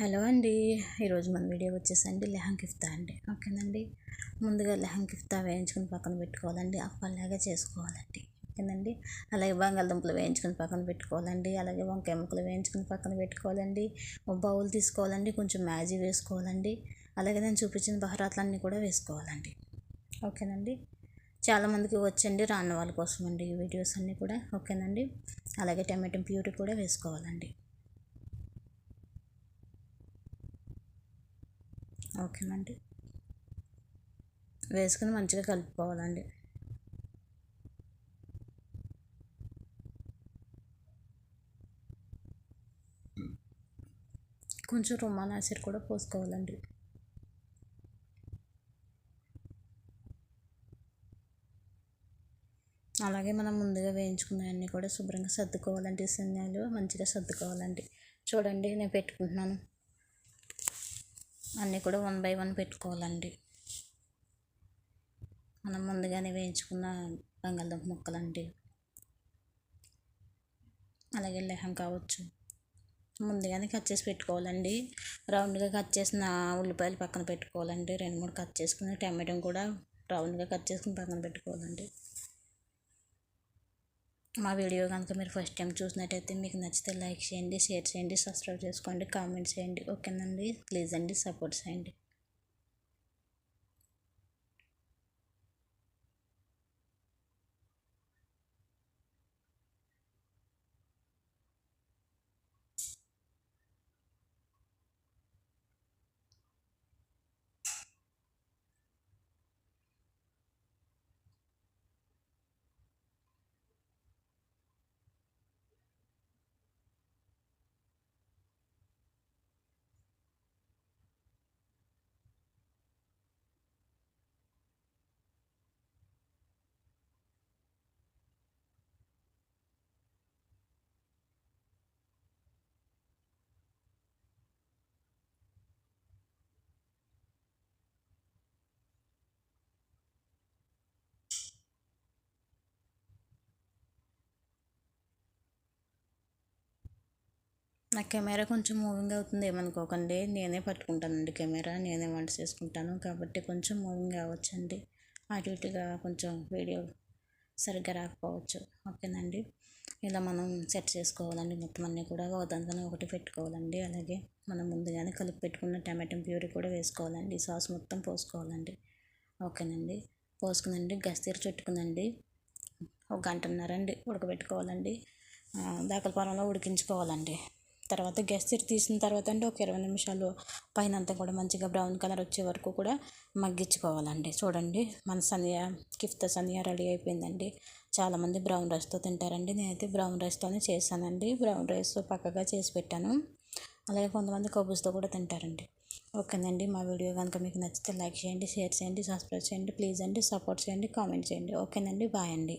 Hello అండి. ఈరోజు మన వీడియో వచ్చేసండి లెహంగ్ కిఫ్తా అండి. ఓకేనండి? ముందుగా లెహంగ్ కిఫ్తా వేయించుకుని పక్కన పెట్టుకోవాలండి. అప్పలాగా చేసుకోవాలండి. ఓకేనండి? అలాగే బంగాళదుంపలు వేయించుకుని పక్కన పెట్టుకోవాలండి. అలాగే వంకాయ ముక్కలు వేయించుకుని పక్కన పెట్టుకోవాలండి. బౌల్ తీసుకోవాలండి. కొంచెం మ్యాజీ వేసుకోవాలండి. అలాగే నేను చూపించిన బహరాత్లన్నీ కూడా వేసుకోవాలండి. ఓకేనండి? చాలామందికి వచ్చండి రాని వాళ్ళ కోసం అండి ఈ వీడియోస్ అన్నీ కూడా. ఓకేనండి? అలాగే టమాటో ప్యూరీ కూడా వేసుకోవాలండి. ఓకేనండి వేసుకుని మంచిగా కలుపుకోవాలండి. కొంచెం రుమాన్ ఆసిడ్ కూడా పోసుకోవాలండి. అలాగే మనం ముందుగా వేయించుకున్నవన్నీ కూడా శుభ్రంగా సర్దుకోవాలండి. సన్యాలు మంచిగా సర్దుకోవాలండి. చూడండి నేను పెట్టుకుంటున్నాను. అన్నీ కూడా వన్ బై వన్ పెట్టుకోవాలండి. మనం ముందుగానే వేయించుకున్న బంగాళదుంప ముక్కలండి. అలాగే లెహం కావచ్చు. ముందుగానే కట్ చేసి పెట్టుకోవాలండి. రౌండ్గా కట్ చేసిన ఉల్లిపాయలు పక్కన పెట్టుకోవాలండి. రెండు మూడు కట్ చేసుకుని టమాటో కూడా రౌండ్గా కట్ చేసుకుని పక్కన పెట్టుకోవాలండి. మా వీడియో కనుక మీరు ఫస్ట్ టైం చూసినట్టయితే మీకు నచ్చితే లైక్ చేయండి షేర్ చేయండి సబ్స్క్రైబ్ చేసుకోండి కామెంట్ చేయండి. ఓకేనండి? ప్లీజ్ అండి సపోర్ట్ చేయండి. నా కెమెరా కొంచెం మూవింగ్ అవుతుంది ఏమనుకోకండి. నేనే పట్టుకుంటానండి కెమెరా నేనే వంట చేసుకుంటాను. కాబట్టి కొంచెం మూవింగ్ అవ్వచ్చండి. అటు ఇటుగా కొంచెం వీడియో సరిగ్గా రాకపోవచ్చు. ఓకేనండి. ఇలా మనం సెట్ చేసుకోవాలండి. మొత్తం అన్నీ కూడా ఒకదానికన్నా ఒకటి పెట్టుకోవాలండి. అలాగే మనం ముందుగానే కలిపి పెట్టుకున్న టమాటో ప్యూరీ కూడా వేసుకోవాలండి. సాస్ మొత్తం పోసుకోవాలండి. ఓకేనండి. పోసుకునండి. గస్తీర చుట్టుకునండి ఒక గంటన్నర అండి ఉడకబెట్టుకోవాలండి. దాకలపాలెంలో ఉడికించుకోవాలండి. తర్వాత గ్యాస్ తీసిన తర్వాత అంటే ఒక ఇరవై నిమిషాలు పైన అంతా కూడా మంచిగా బ్రౌన్ కలర్ వచ్చే వరకు కూడా మగ్గించుకోవాలండి. చూడండి మన సనియా కిఫ్తా సనియా రెడీ అయిపోయిందండి. చాలామంది బ్రౌన్ రైస్తో తింటారండి. నేనైతే బ్రౌన్ రైస్తోనే చేశానండి. బ్రౌన్ రైస్ పక్కగా చేసి పెట్టాను. అలాగే కొంతమంది కబూస్తో కూడా తింటారండి. ఓకేనండి మా వీడియో కనుక మీకు నచ్చితే లైక్ చేయండి షేర్ చేయండి సబ్స్క్రైబ్ చేయండి ప్లీజ్ అండి సపోర్ట్ చేయండి కామెంట్ చేయండి. ఓకేనండి బాయ్ అండి.